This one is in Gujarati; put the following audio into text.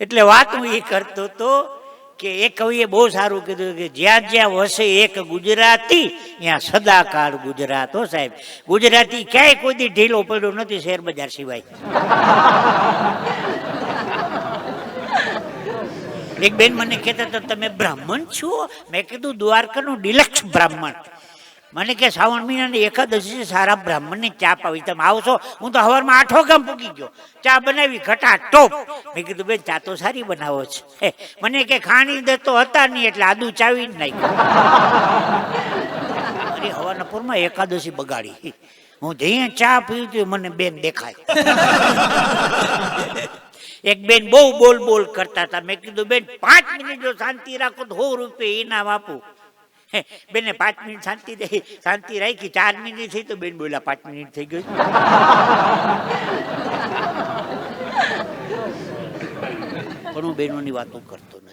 એટલે વાત હું એ કરતો તો કે એ કવિએ બહુ સારું કીધું કે જ્યાં જ્યાં વસે એક ગુજરાતી, ત્યાં સદાકાળ ગુજરાત. હો સાહેબ, ગુજરાતી ક્યાંય કોઈ ઢીલો પડ્યો નથી શેર બજાર સિવાય. એક બેન મને કહેતા હતા, તમે બ્રાહ્મણ છો? મેં કીધું, દ્વારકાનું ડિલક્ષ બ્રાહ્મણ. મને કે શ્રાવણ મહિનાની એકાદશી સારા બ્રાહ્મણની ચા પાવી. તમે આવશો હું તો હવારમાં આઠો ગામ પૂકી ગયો. ચા બનાવી ઘટા ટોપ. મેં કીધું, બેન, ચા તો સારી બનાવો છે. મને કે ખાણી દે તો હતા નહીં, એટલે આદુ ચાવી જ અરે હવાના એકાદશી બગાડી. હું જઈએ ચા પીવું છું મને બેન દેખાય. એક બેન બહુ બોલ બોલ કરતા હતા. મેં કીધું, બેન, પાંચ મિનિટ જો શાંતિ રાખો તો સો રૂપિયા ઇનામ આપું. બેને પાંચ મિનિટ શાંતિ દઈ શાંતિ રાખી, ચાર મિનિટ થઈ તો બેન બોલા પાંચ મિનિટ થઈ ગઈ પણ હું બહેનોની વાતો કરતો